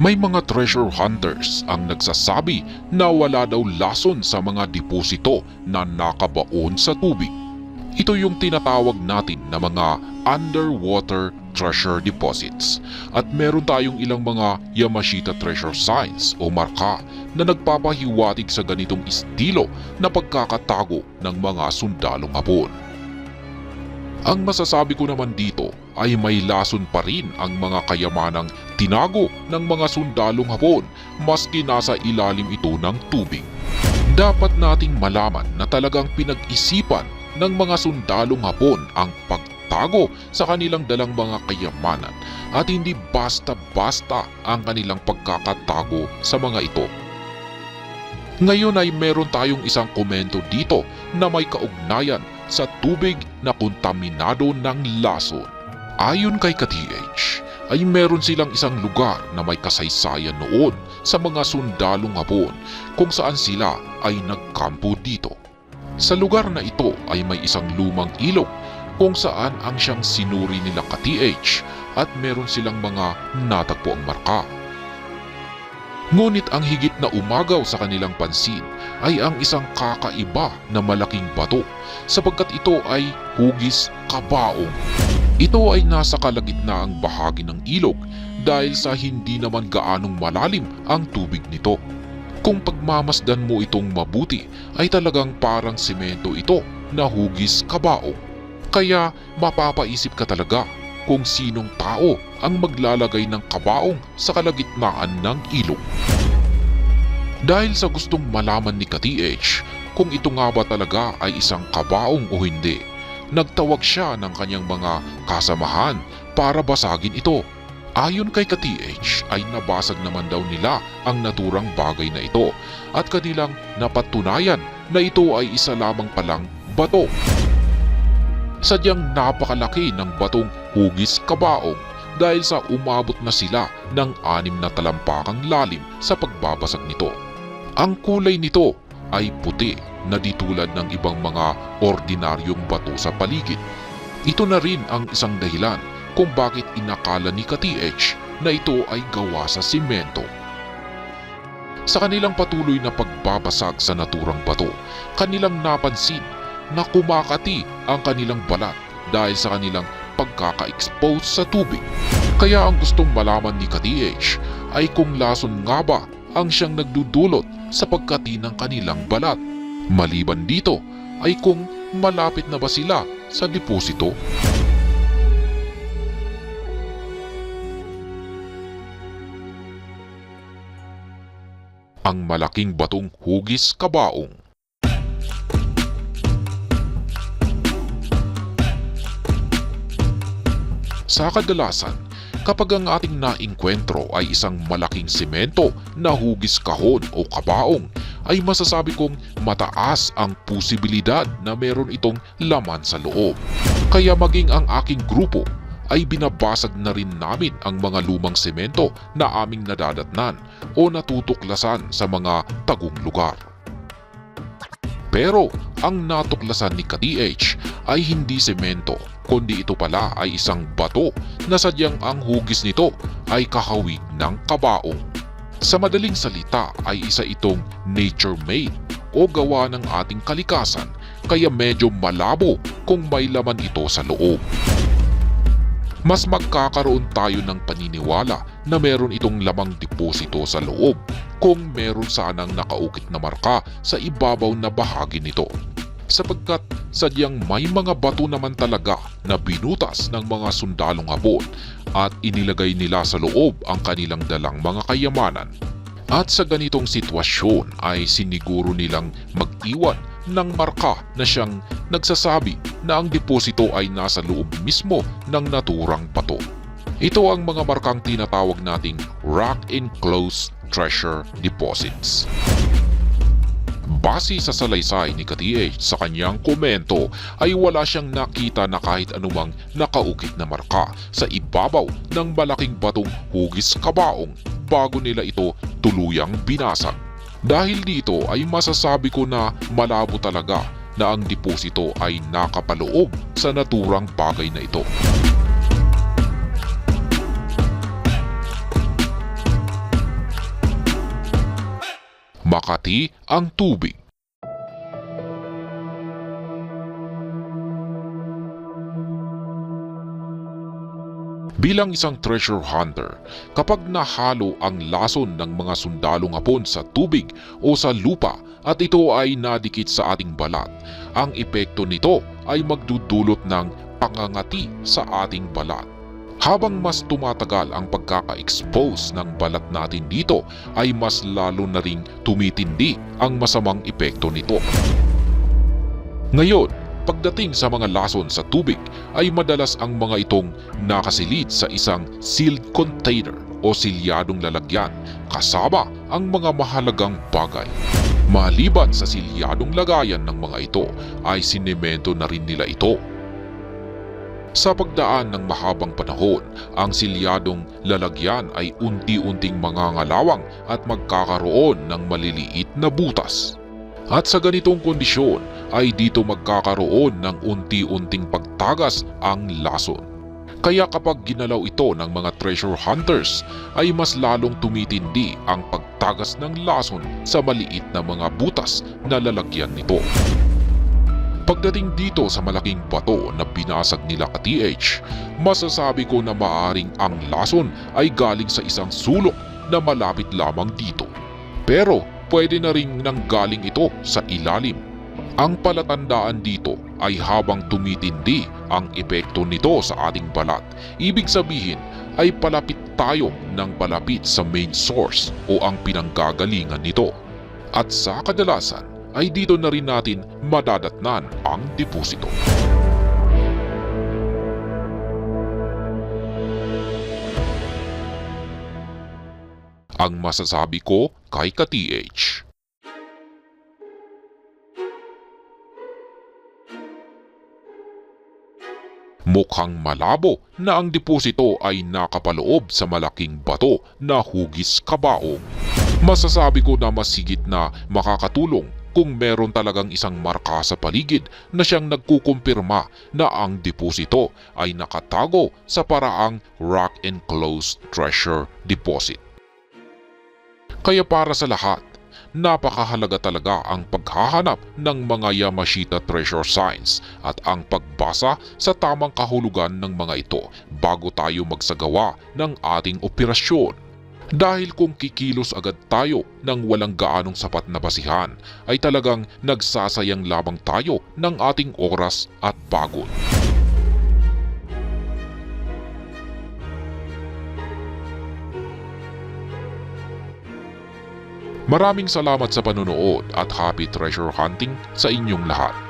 May mga treasure hunters ang nagsasabi na wala daw lason sa mga deposito na nakabaon sa tubig. Ito yung tinatawag natin na mga underwater treasure deposits at meron tayong ilang mga Yamashita treasure signs o marka na nagpapahiwatig sa ganitong estilo na pagkakatago ng mga sundalong hapon. Ang masasabi ko naman dito ay may lason pa rin ang mga kayamanang tinago ng mga sundalong hapon maski nasa ilalim ito ng tubig. Dapat nating malaman na talagang pinag-isipan ng mga sundalong hapon ang pagtago sa kanilang dalang mga kayamanan at hindi basta-basta ang kanilang pagkakatago sa mga ito. Ngayon ay meron tayong isang komento dito na may kaugnayan sa tubig na kontaminado ng lason. Ayon kay ka-TH, ay meron silang isang lugar na may kasaysayan noon sa mga sundalong hapon kung saan sila ay nagkampo dito. Sa lugar na ito ay may isang lumang ilog kung saan ang siyang sinuri nila ka-TH at meron silang mga natagpo ang marka. Ngunit ang higit na umagaw sa kanilang pansin ay ang isang kakaiba na malaking bato sapagkat ito ay hugis kabaong. Ito ay nasa kalagitnaang bahagi ng ilog dahil sa hindi naman gaanong malalim ang tubig nito. Kung pagmamasdan mo itong mabuti ay talagang parang semento ito na hugis kabaong. Kaya mapapaisip ka talaga kung sinong tao ang maglalagay ng kabaong sa kalagitnaan ng ilog. Dahil sa gustong malaman ni ka-TH kung ito nga ba talaga ay isang kabaong o hindi, nagtawag siya ng kanyang mga kasamahan para basagin ito. Ayon kay ka-TH ay nabasag naman daw nila ang naturang bagay na ito at kanilang napatunayan na ito ay isa lamang palang bato. Sadyang napakalaki ng batong hugis kabaong dahil sa umabot na sila ng anim na talampakang lalim sa pagbabasag nito. Ang kulay nito ay puti na di ng ibang mga ordinaryong bato sa paligid. Ito na rin ang isang dahilan kung bakit inakala ni ka-TH na ito ay gawa sa simento. Sa kanilang patuloy na pagbabasag sa naturang bato, kanilang napansin na kumakati ang kanilang balat dahil sa kanilang pagkaka-expose sa tubig. Kaya ang gustong malaman ni ka-TH ay kung lason nga ba ang siyang nagdudulot sa pagkati ng kanilang balat. Maliban dito ay kung malapit na ba sila sa deposito. Ang malaking batong hugis kabaong Sa kadalasan, kapag ang ating nainkwentro ay isang malaking simento na hugis kahon o kabaong, ay masasabi kong mataas ang posibilidad na meron itong laman sa loob. Kaya maging ang aking grupo ay binabasag na rin namin ang mga lumang semento na aming nadadatnan o natutuklasan sa mga tagong lugar. Pero ang natuklasan ni ka-DH ay hindi semento kundi ito pala ay isang bato na sadyang ang hugis nito ay kahawig ng kabaong. Sa madaling salita ay isa itong nature-made o gawa ng ating kalikasan kaya medyo malabo kung may laman ito sa loob. Mas magkakaroon tayo ng paniniwala na meron itong lamang deposito sa loob kung meron sanang nakaukit na marka sa ibabaw na bahagi nito sapagkat sadyang may mga bato naman talaga na binutas ng mga sundalong hapon at inilagay nila sa loob ang kanilang dalang mga kayamanan. At sa ganitong sitwasyon ay siniguro nilang mag-iwan ng marka na siyang nagsasabi na ang deposito ay nasa loob mismo ng naturang bato. Ito ang mga markang tinatawag nating rock enclosed treasure deposits. Base sa salaysay ni ka-TH sa kanyang komento ay wala siyang nakita na kahit anumang nakaukit na marka sa ibabaw ng malaking batong hugis kabaong bago nila ito tuluyang binasag. Dahil dito ay masasabi ko na malabo talaga na ang deposito ay nakapaloob sa naturang bagay na ito. Makati ang tubig. Bilang isang treasure hunter, kapag nahalo ang lason ng mga sundalong hapon sa tubig o sa lupa at ito ay nadikit sa ating balat, ang epekto nito ay magdudulot ng pangangati sa ating balat. Habang mas tumatagal ang pagkaka-expose ng balat natin dito ay mas lalo na ring tumitindi ang masamang epekto nito. Ngayon, pagdating sa mga lason sa tubig ay madalas ang mga itong nakasilid sa isang sealed container o silyadong lalagyan kasama ang mga mahalagang bagay. Maliban sa silyadong lagayan ng mga ito ay sinemento na rin nila ito. Sa pagdaan ng mahabang panahon, ang silyadong lalagyan ay unti-unting mangangalawang at magkakaroon ng maliliit na butas. At sa ganitong kondisyon ay dito magkakaroon ng unti-unting pagtagas ang lason. Kaya kapag ginalaw ito ng mga treasure hunters ay mas lalong tumitindi ang pagtagas ng lason sa maliit na mga butas na lalagyan nito. Pagdating dito sa malaking bato na binasag nila ka-TH, masasabi ko na maaring ang lason ay galing sa isang sulok na malapit lamang dito. Pero pwede na rin nanggaling ito sa ilalim. Ang palatandaan dito ay habang tumitindi ang epekto nito sa ating balat, ibig sabihin ay palapit tayo ng palapit sa main source o ang pinanggagalingan nito. At sa kadalasan ay dito na rin natin madadatnan ang deposito. Ang masasabi ko kay ka-TH. Mukhang malabo na ang deposito ay nakapaloob sa malaking bato na hugis kabaong. Masasabi ko na masigit na makakatulong kung meron talagang isang marka sa paligid na siyang nagkukumpirma na ang deposito ay nakatago sa paraang rock enclosed treasure deposit. Kaya para sa lahat, napakahalaga talaga ang paghahanap ng mga Yamashita treasure signs at ang pagbasa sa tamang kahulugan ng mga ito bago tayo magsagawa ng ating operasyon. Dahil kung kikilos agad tayo ng walang gaanong sapat na basihan, ay talagang nagsasayang lamang tayo ng ating oras at pagod. Maraming salamat sa panonood at happy treasure hunting sa inyong lahat.